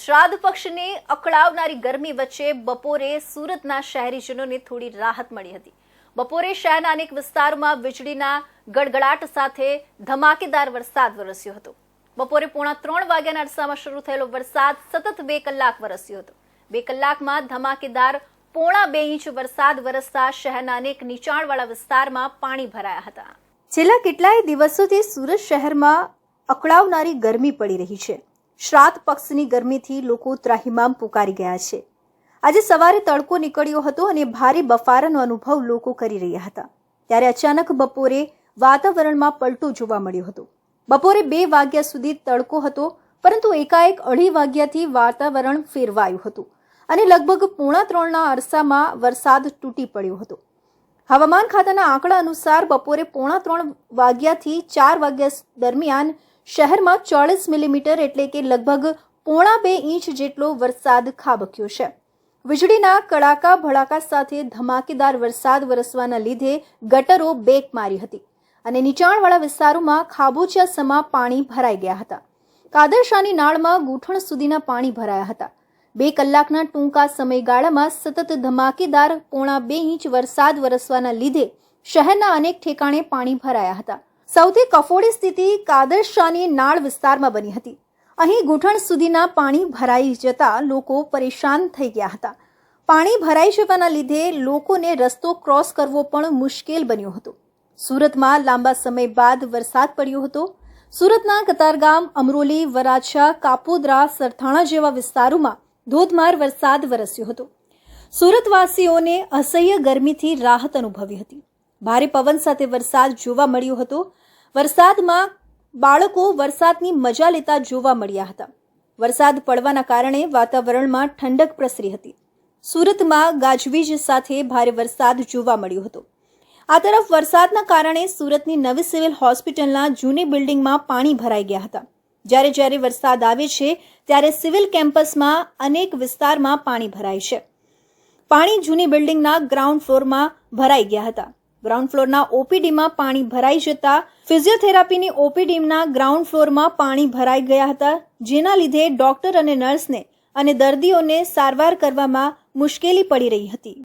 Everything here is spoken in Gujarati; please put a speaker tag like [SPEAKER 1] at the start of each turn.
[SPEAKER 1] શ્રાદ્ધ પક્ષને અકળાવનારી ગરમી વચ્ચે બપોરે સુરતના શહેરીજનોને થોડી રાહત મળી હતી. બપોરે શહેરના અનેક વિસ્તારોમાં વીજળીના ગડગડાટ સાથે ધમાકેદાર વરસાદ વરસ્યો હતો. બપોરે પોણા ત્રણ વાગ્યાના અરસામાં શરૂ થયેલો વરસાદ સતત બે કલાક વરસ્યો હતો. બે કલાકમાં ધમાકેદાર પોણા બે ઇંચ વરસાદ વરસતા શહેરના અનેક નીચાણવાળા વિસ્તારમાં પાણી ભરાયા હતા. છેલ્લા કેટલાય દિવસોથી સુરત શહેરમાં અકળાવનારી ગરમી પડી રહી છે. શ્રાદ્ધ પક્ષની ગરમીથી લોકો ત્રાહિમામ પુકારી ગયા છે. આજે સવારે તડકો નીકળ્યો હતો અને ભારે બફારાનો અનુભવ લોકો કરી રહ્યા હતા. ત્યારે અચાનક બપોરે વાતાવરણમાં પલટો જોવા મળ્યો હતો. બપોરે બે વાગ્યા સુધી તડકો હતો, પરંતુ એકાએક અઢી વાગ્યાથી વાતાવરણ ફેરવાયું હતું અને લગભગ પોણા ત્રણના અરસામાં વરસાદ તૂટી પડ્યો હતો. હવામાન ખાતાના આંકડા અનુસાર બપોરે પોણા ત્રણ વાગ્યાથી ચાર વાગ્યા દરમિયાન શહેરમાં ચોળીસ મિલીમીટર એટલે કે લગભગ પોણા બે ઇંચ જેટલો વરસાદ ખાબક્યો છે. વીજળીના કડાકા ભડાકા સાથે ધમાકેદાર વરસાદ વરસવાના લીધે ગટરો બેક મારી હતી અને નીચાણવાળા વિસ્તારોમાં ખાબોચિયા સમા પાણી ભરાઈ ગયા હતા. કાદરશાની નાળમાં ગૂંઠણ સુધીના પાણી ભરાયા હતા. બે કલાકના ટૂંકા સમયગાળામાં સતત ધમાકેદાર પોણા બે ઇંચ વરસાદ વરસવાના લીધે શહેરના અનેક ઠેકાણે પાણી ભરાયા હતા. સૌથી કફોડી સ્થિતિ કાદરશાની નાળ વિસ્તારમાં બની હતી. અહીં ઘૂંટણ સુધીના પાણી ભરાઈ જતા લોકો પરેશાન થઈ ગયા હતા. પાણી ભરાઈ જવાના લીધે લોકોને રસ્તો ક્રોસ કરવો પણ મુશ્કેલ બન્યો હતો. સુરતમાં લાંબા સમય બાદ વરસાદ પડ્યો હતો. સુરતના કતારગામ, અમરોલી, વરાછા, કાપોદ્રા, સરથાણા જેવા વિસ્તારોમાં ધોધમાર વરસાદ વરસ્યો હતો. સુરતવાસીઓને અસહ્ય ગરમીથી રાહત અનુભવી હતી. ભારે પવન સાથે વરસાદ જોવા મળ્યો હતો. વરસાદમાં બાળકો વરસાદની મજા લેતા જોવા મળ્યા હતા. વરસાદ પડવાના કારણે વાતાવરણમાં ઠંડક પ્રસરી હતી. સુરતમાં ગાજવીજ સાથે ભારે વરસાદ જોવા મળ્યો હતો. આ તરફ વરસાદના કારણે સુરતની નવી સિવિલ હોસ્પિટલના જૂની બિલ્ડિંગમાં પાણી ભરાઈ ગયા હતા. જ્યારે જ્યારે વરસાદ આવે છે, ત્યારે સિવિલ કેમ્પસમાં અનેક વિસ્તારમાં પાણી ભરાય છે. પાણી જૂની બિલ્ડિંગના ગ્રાઉન્ડ ફ્લોરમાં ભરાઈ ગયા હતા. ગ્રાઉન્ડ ફ્લોરના ઓપીડીમાં પાણી ભરાઈ જતા ફિઝિયોથેરાપીની ઓપીડીના ગ્રાઉન્ડ ફ્લોરમાં પાણી ભરાઈ ગયા હતા, જેના લીધે ડોક્ટર અને નર્સને અને દર્દીઓને સારવાર કરવામાં મુશ્કેલી પડી રહી હતી.